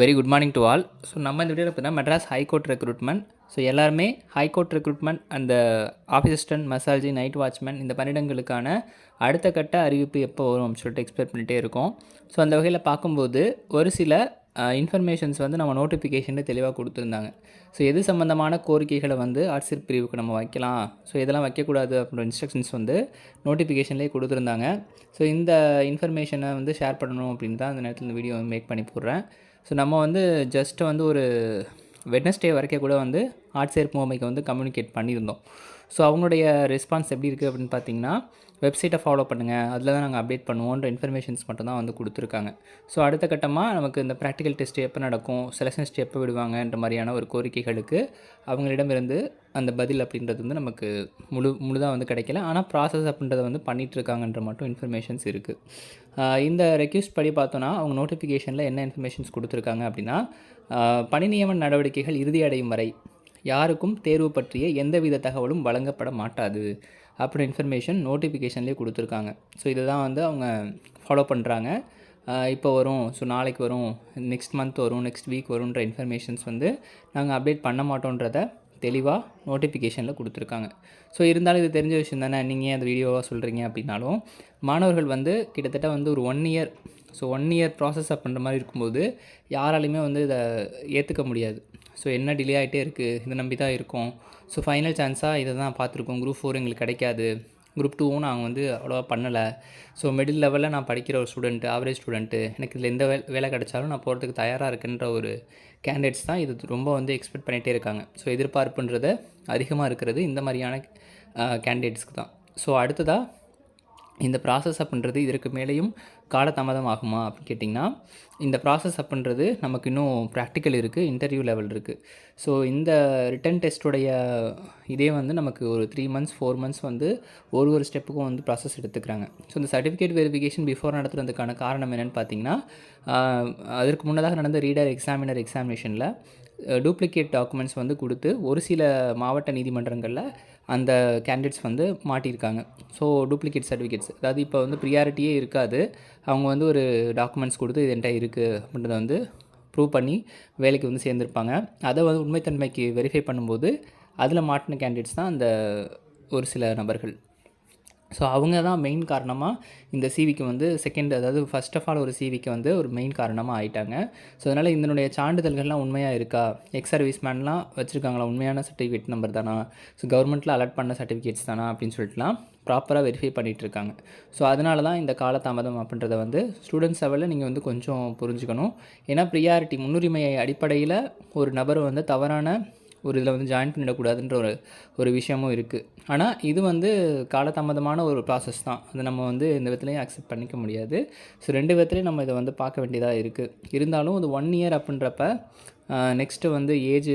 Very good morning to all so நம்ம இந்த வீடியோவில் பார்த்தீங்கன்னா Madras high court recruitment so எல்லாருமே ஹைகோர்ட் ரெக்ரூட்மெண்ட் அந்த ஆஃபீஸ் அசிஸ்டன்ட் மசாஜி நைட் வாட்ச்மேன் இந்த பணியிடங்களுக்கான அடுத்த கட்ட அறிவிப்பு எப்போ வரும் அப்படின்னு சொல்லிட்டு எக்ஸ்பெக்ட் பண்ணிகிட்டே இருக்கோம். ஸோ அந்த வகையில் பார்க்கும்போது ஒரு சில இன்ஃபர்மேஷன்ஸ் வந்து நம்ம நோட்டிஃபிகேஷனில் தெளிவாக கொடுத்துருந்தாங்க. ஸோ எது சம்மந்தமான கோரிக்கைகளை வந்து ஆட்சியர் பிரிவுக்கு நம்ம வைக்கலாம்? ஸோ இதெல்லாம் வைக்கக்கூடாது அப்படின்ற இன்ஸ்ட்ரக்ஷன்ஸ் வந்து நோட்டிஃபிகேஷன்லேயே கொடுத்துருந்தாங்க. ஸோ இந்த இன்ஃபர்மேஷனை வந்து ஷேர் பண்ணணும் அப்படின்னு தான் அந்த நேரத்தில் இந்த வீடியோ மேக் பண்ணி போடுறேன். ஸோ நம்ம வந்து ஜஸ்ட்டு வந்து ஒரு வெட்னஸ்டே வரைக்கும் கூட வந்து ஆட்சியர் முகமைக்கு வந்து கம்யூனிகேட் பண்ணியிருந்தோம். ஸோ அவங்களுடைய ரெஸ்பான்ஸ் எப்படி இருக்குது அப்படின்னு பார்த்தீங்கன்னா வெப்சைட்டை ஃபாலோ பண்ணுங்கள் அதில் தான் நாங்கள் அப்டேட் பண்ணுவோன்ற இன்ஃபர்மேஷன்ஸ் மட்டும் தான் வந்து கொடுத்துருக்காங்க. ஸோ அடுத்த கட்டமாக நமக்கு இந்த ப்ராக்டிக்கல் டெஸ்ட் எப்போ நடக்கும் செலக்ஷன் டெஸ்ட் எப்போ விடுவாங்கன்ற மாதிரியான ஒரு கோரிக்கைகளுக்கு அவங்களிடமிருந்து அந்த பதில் அப்படின்றது வந்து நமக்கு முழு முழுதாக வந்து கிடைக்கல. ஆனால் ப்ராசஸ் அப்படின்றத வந்து பண்ணிகிட்ருக்காங்கன்ற மட்டும் இன்ஃபர்மேஷன்ஸ் இருக்குது இந்த ரெக்யூஸ்ட் படி பார்த்தோன்னா அவங்க நோட்டிஃபிகேஷனில் என்ன இன்ஃபர்மேஷன்ஸ் கொடுத்துருக்காங்க அப்படின்னா பணி நியமன நடவடிக்கைகள் இறுதியடையும் வரை யாருக்கும் தேர்வு பற்றிய எந்தவித தகவலும் வழங்கப்பட மாட்டாது அப்படி இன்ஃபர்மேஷன் நோட்டிஃபிகேஷன்லேயே கொடுத்துருக்காங்க. ஸோ இதை தான் வந்து அவங்க ஃபாலோ பண்ணுறாங்க இப்போ வரும். ஸோ நாளைக்கு வரும். நெக்ஸ்ட் மந்த் வரும். நெக்ஸ்ட் வீக் வரும்ன்ற இன்ஃபர்மேஷன்ஸ் வந்து நாங்கள் அப்டேட் பண்ண மாட்டோன்றத தெளிவாக நோட்டிஃபிகேஷனில் கொடுத்துருக்காங்க. ஸோ இருந்தாலும் இது தெரிஞ்ச விஷயம் தானே? நீங்கள் ஏன் அந்த வீடியோவாக சொல்கிறீங்க அப்படின்னாலும் மாணவர்கள் வந்து கிட்டத்தட்ட வந்து ஒரு one year so one year process பண்ணுற மாதிரி இருக்கும்போது யாராலையுமே வந்து இதை ஏற்றுக்க முடியாது. ஸோ என்ன டிலே ஆகிட்டே இருக்குது இதை நம்பி தான் இருக்கோம். ஸோ ஃபைனல் சான்ஸாக இதை தான் பார்த்துருக்கோம். குரூப் ஃபோர் எங்களுக்கு கிடைக்காது. குரூப் டூவும் நாங்கள் வந்து அவ்வளோவா பண்ணலை. ஸோ மிடில் லெவலில் நான் படிக்கிற ஒரு ஸ்டூடெண்ட்டு ஆவரேஜ் ஸ்டூடெண்ட்டு எனக்கு இதில் எந்த வேலை வேலை கிடைச்சாலும் நான் போகிறதுக்கு தயாராக இருக்குன்ற ஒரு கேண்டிடேட்ஸ் தான் இது ரொம்ப வந்து எக்ஸ்பெக்ட் பண்ணிகிட்டே இருக்காங்க. ஸோ எதிர்பார்ப்புன்றது அதிகமாக இருக்கிறது இந்த மாதிரியான கேண்டிடேட்ஸ்க்கு தான். ஸோ அடுத்ததாக இந்த ப்ராசஸ் அப்படின்றது இதற்கு மேலேயும் காலதாமதம் ஆகுமா அப்படின்னு கேட்டிங்கன்னா இந்த ப்ராசஸ் அப்படின்றது நமக்கு இன்னும் ப்ராக்டிக்கல் இருக்குது இன்டர்வியூ லெவல் இருக்குது ஸோ இந்த ரிட்டன் டெஸ்ட்டுடைய இதே வந்து நமக்கு ஒரு த்ரீ மந்த்ஸ் ஃபோர் மந்த்ஸ் வந்து ஒரு ஒரு ஸ்டெப்புக்கும் வந்து ப்ராசஸ் எடுத்துக்கிறாங்க. ஸோ இந்த சர்டிஃபிகேட் வெரிஃபிகேஷன் பிஃபோர் நடத்துறதுக்கான காரணம் என்னென்னு பார்த்தீங்கன்னா அதற்கு முன்னதாக நடந்த ரீடர் எக்ஸாமினர் எக்ஸாமினேஷனில் டூப்ளிகேட் டாக்குமெண்ட்ஸ் வந்து கொடுத்து ஒரு சில மாவட்ட நீதிமன்றங்களில் அந்த கேண்டிடேட்ஸ் வந்து மாட்டியிருக்காங்க. ஸோ டூப்ளிகேட் சர்டிஃபிகேட்ஸ் அதாவது இப்போ வந்து ப்ரியாரிட்டியே இருக்காது. அவங்க வந்து ஒரு டாக்குமெண்ட்ஸ் கொடுத்து இது என்கிட்ட இருக்குது அப்படின்றத வந்து ப்ரூவ் பண்ணி வேலைக்கு வந்து சேர்ந்துருப்பாங்க. அதை வந்து உண்மைத்தன்மைக்கு வெரிஃபை பண்ணும்போது அதில் மாட்டின கேண்டிடேட்ஸ் தான் அந்த ஒரு சில நபர்கள். ஸோ அவங்க தான் மெயின் காரணமாக இந்த சிவிக்கு வந்து செகண்ட் அதாவது ஃபர்ஸ்ட் ஆஃப் ஆல் ஒரு சிவிக்கு வந்து ஒரு மெயின் காரணமாக ஆயிட்டாங்க. ஸோ அதனால் இதனுடைய சான்றிதழ்கள்லாம் உண்மையாக இருக்கா? எக்ஸ் சர்வீஸ் மேன்லாம் வச்சுருக்காங்களா? உண்மையான சர்டிஃபிகேட் நம்பர் தானா? ஸோ கவர்மெண்ட்டில் அலர்ட் பண்ண சர்டிஃபிகேட்ஸ் தானா? அப்படின்னு சொல்லிட்டுலாம் ப்ராப்பராக வெரிஃபை பண்ணிகிட்டு இருக்காங்க. ஸோ அதனால தான் இந்த காலதாமதம் அப்படின்றத வந்து ஸ்டூடெண்ட்ஸ் லெவலில் நீங்கள் வந்து கொஞ்சம் புரிஞ்சுக்கணும். ஏன்னா ப்ரியாரிட்டி முன்னுரிமை அடிப்படையில் ஒரு நபர் வந்து தவறான ஒரு இதில் வந்து ஜாயின் பண்ணிடக்கூடாதுன்ற ஒரு ஒரு விஷயமும் இருக்குது ஆனால் இது வந்து காலதாமதமான ஒரு ப்ராசஸ் தான். அது நம்ம வந்து இந்த விதத்துலையும் அக்செப்ட் பண்ணிக்க முடியாது. ஸோ ரெண்டு விதத்துலையும் நம்ம இதை வந்து பார்க்க வேண்டியதாக இருக்குது இருந்தாலும் இது ஒன் இயர் அப்படின்றப்ப நெக்ஸ்ட்டு வந்து ஏஜ்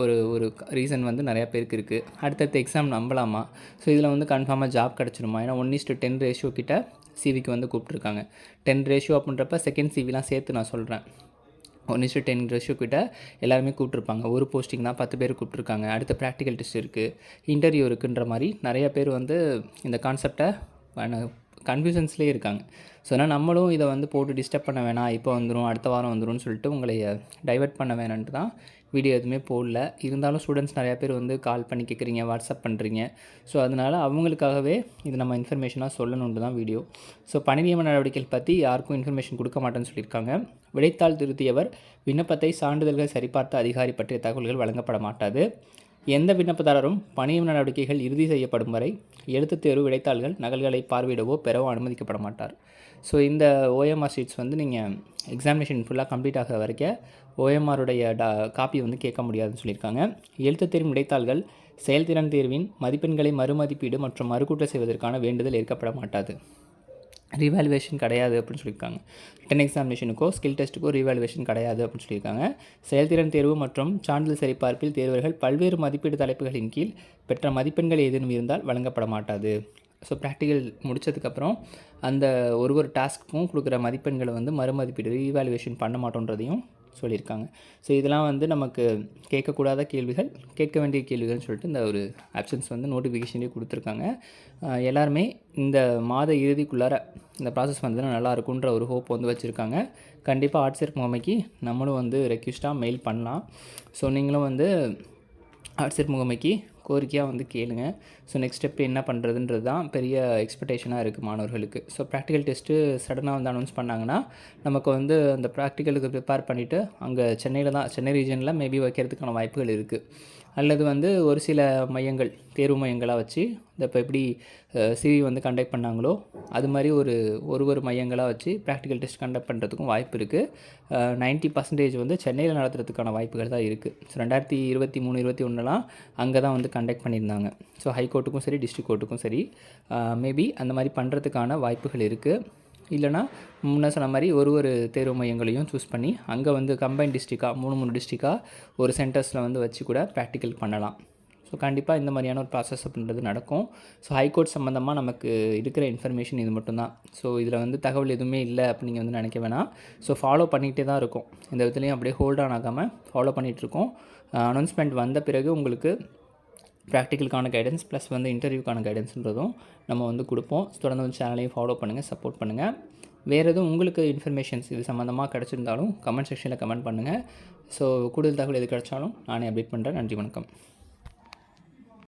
ஒரு ஒரு ரீசன் வந்து நிறையா பேருக்கு இருக்குது அடுத்தடுத்த எக்ஸாம் நம்பலாமா? ஸோ இதில் வந்து கன்ஃபார்மாக ஜாப் கிடச்சிருமா? ஏன்னா ஒன் இஸ்ட்டு டென் ரேஷியோ கிட்ட சிவிக்கு வந்து கூப்பிட்ருக்காங்க டென் ரேஷியோ அப்படின்றப்ப செகண்ட் சிவிலாம் சேர்த்து நான் சொல்கிறேன் ஒன் இஸ்டு டென் ரேஷியோ கிட்ட எல்லாருமே கூப்பிட்ருப்பாங்க ஒரு போஸ்டிங் தான் பத்து பேர் கூப்பிட்ருக்காங்க அடுத்த ப்ராக்டிக்கல் டெஸ்ட் இருக்குது இன்டர்வியூ இருக்குன்ற மாதிரி நிறைய பேர் வந்து இந்த கான்செப்டை கன்ஃபியூஷன்ஸ்லேயே இருக்காங்க. ஸோ ஏன்னா நம்மளும் இதை வந்து போட்டு டிஸ்டர்ப் பண்ண வேணாம். இப்போ வந்துடும் அடுத்த வாரம் வந்துரும்னு சொல்லிட்டு உங்களை டைவர்ட் பண்ண வேணான்ட்டு தான் வீடியோ எதுவுமே போடல. இருந்தாலும் ஸ்டூடெண்ட்ஸ் நிறையா பேர் வந்து கால் பண்ணி கேட்குறீங்க வாட்ஸ்அப் பண்ணுறீங்க ஸோ அதனால் அவங்களுக்காகவே இது நம்ம இன்ஃபர்மேஷனாக சொல்லணுன்ட்டு தான் வீடியோ ஸோ பணி நியமன நடவடிக்கைகள் பற்றி யாருக்கும் இன்ஃபர்மேஷன் கொடுக்க மாட்டேன்னு சொல்லியிருக்காங்க. விடைத்தாள் திருத்தியவர் விண்ணப்பத்தை சான்றிதழ்கள் சரிபார்த்த அதிகாரி பற்றிய தகவல்கள் வழங்கப்பட மாட்டாது. எந்த விண்ணப்பதாரரும் பணியமன நடவடிக்கைகள் இறுதி செய்யப்படும் வரை எழுத்துத் தேர்வு விடைத்தாள்கள் நகல்களை பார்வையிடவோ பெறவோ அனுமதிக்கப்பட மாட்டார். ஸோ இந்த ஓஎம்ஆர் ஷீட்ஸ் வந்து நீங்கள் எக்ஸாமினேஷன் ஃபுல்லாக கம்ப்ளீட் ஆகிற வரைக்கும் ஓஎம்ஆருடைய டா காப்பி வந்து கேட்க முடியாதுன்னு சொல்லியிருக்காங்க. எழுத்துத் தேர்வு விடைத்தாள்கள் செயல்திறன் தேர்வின் மதிப்பெண்களை மறுமதிப்பீடு மற்றும் மறுகூட்டல் செய்வதற்கான வேண்டுதல் ஏற்கப்பட மாட்டாது. ரீவாலுவேஷன் கிடையாது அப்படின்னு சொல்லியிருக்காங்க. ரிட்டன் எக்ஸாமினேஷனுக்கோ ஸ்கில் டெஸ்ட்டுக்கோ ரீவாலுவேஷன் கிடையாது அப்படின்னு சொல்லியிருக்காங்க. செயல்திறன் தேர்வு மற்றும் சான்றிதழ் சரிபார்ப்பில் தேர்வர்கள் பல்வேறு மதிப்பீடு தலைப்புகளின் கீழ் பெற்ற மதிப்பெண்கள் ஏதேனும் இருந்தால் வழங்கப்பட மாட்டாது. ஸோ ப்ராக்டிக்கல் முடித்ததுக்கப்புறம் அந்த ஒரு ஒரு டாஸ்க்குக்கும் கொடுக்குற மதிப்பெண்களை வந்து மறுமதிப்பீடு ரீவாலுவேஷன் பண்ண மாட்டோன்றதையும் சொல்லியிருக்காங்க. ஸோ இதெல்லாம் வந்து நமக்கு கேட்கக்கூடாத கேள்விகள் கேட்க வேண்டிய கேள்விகள்னு சொல்லிட்டு இந்த ஒரு ஆப்ஷன்ஸ் வந்து நோட்டிஃபிகேஷன்லேயே கொடுத்துருக்காங்க. எல்லாருமே இந்த மாத இறுதிக்குள்ளார இந்த ப்ராசஸ் வந்ததுன்னா நல்லா இருக்குன்ற ஒரு ஹோப் வந்து வச்சுருக்காங்க. கண்டிப்பாக ஆட்சியர் முகமைக்கு நம்மளும் வந்து ரெக்யூஸ்டாக மெயில் பண்ணலாம். ஸோ நீங்களும் வந்து ஆட்சியர் முகமைக்கு கோரிக்கையாக வந்து கேளுங்க. ஸோ நெக்ஸ்ட் ஸ்டெப் என்ன பண்ணுறதுன்றது தான் பெரிய எக்ஸ்பெக்டேஷனாக இருக்குது மாணவர்களுக்கு. ஸோ ப்ராக்டிக்கல் டெஸ்ட்டு சடனாக வந்து அனௌன்ஸ் பண்ணாங்கன்னா நமக்கு வந்து அந்த ப்ராக்டிக்கலுக்கு ப்ரிப்பேர் பண்ணிவிட்டு அங்கே சென்னையில் தான் சென்னை ரீஜனில் மேபி வைக்கிறதுக்கான வாய்ப்புகள் இருக்குது அல்லது வந்து ஒரு சில மையங்கள் தேர்வு மையங்களாக வச்சு இந்த இப்போ எப்படி சிவி வந்து கண்டக்ட் பண்ணாங்களோ அது மாதிரி ஒரு ஒரு ஒரு மையங்களாக வச்சு ப்ராக்டிக்கல் டெஸ்ட் கண்டக்ட் பண்ணுறதுக்கும் வாய்ப்பு இருக்குது நைன்ட்டி பர்சன்டேஜ் வந்து சென்னையில் நடத்துறதுக்கான வாய்ப்புகள் தான் இருக்குது ஸோ ரெண்டாயிரத்தி இருபத்தி மூணு இருபத்தி ஒன்றுலாம் அங்கே தான் வந்து கண்டக்ட் பண்ணியிருந்தாங்க. ஸோ ஹைகோர்ட்டுக்கும் சரி டிஸ்ட்ரிக் கோர்ட்டுக்கும் சரி மேபி அந்த மாதிரி பண்ணுறதுக்கான வாய்ப்புகள் இருக்குது இல்லைனா முன்னே சொன்ன மாதிரி ஒரு ஒரு தேர்வு மையங்களையும் சூஸ் பண்ணி அங்கே வந்து கம்பைன் டிஸ்ட்ரிக்டாக மூணு மூணு டிஸ்ட்ரிக்டாக ஒரு சென்டர்ஸில் வந்து வச்சு கூட ப்ராக்டிக்கல் பண்ணலாம். ஸோ கண்டிப்பாக இந்த மாதிரியான ஒரு ப்ராசஸ் அப்படின்றது நடக்கும். ஸோ ஹைகோர்ட் சம்மந்தமாக நமக்கு இருக்கிற இன்ஃபர்மேஷன் இது மட்டும்தான். ஸோ இதில் வந்து தகவல் எதுவுமே இல்லை அப்படிங்க வந்து நினைக்க வேணாம். ஸோ ஃபாலோ பண்ணிகிட்டே தான் இருக்கும். இந்த விதத்துலையும் அப்படியே ஹோல்ட் ஆன் ஆகாமல் ஃபாலோ பண்ணிகிட்ருக்கோம் அனௌன்ஸ்மெண்ட் வந்த பிறகு உங்களுக்கு ப்ராக்டிக்கலுக்கான கைடன்ஸ் ப்ளஸ் வந்து இன்டர்வியூக்கான கைடன்ஸ்ன்றதும் நம்ம வந்து கொடுப்போம். தொடர்ந்து வந்து சேனலையும் ஃபாலோ பண்ணுங்கள் சப்போர்ட் பண்ணுங்கள் வேறு எதுவும் உங்களுக்கு இன்ஃபர்மேஷன்ஸ் இது சம்மந்தமாக கிடச்சிருந்தாலும் கமெண்ட் செக்ஷனில் கமெண்ட் பண்ணுங்கள் ஸோ கூடுதல் தகவல் எது கிடைச்சாலும் நானே அப்டேட் பண்ணுறேன் நன்றி வணக்கம்.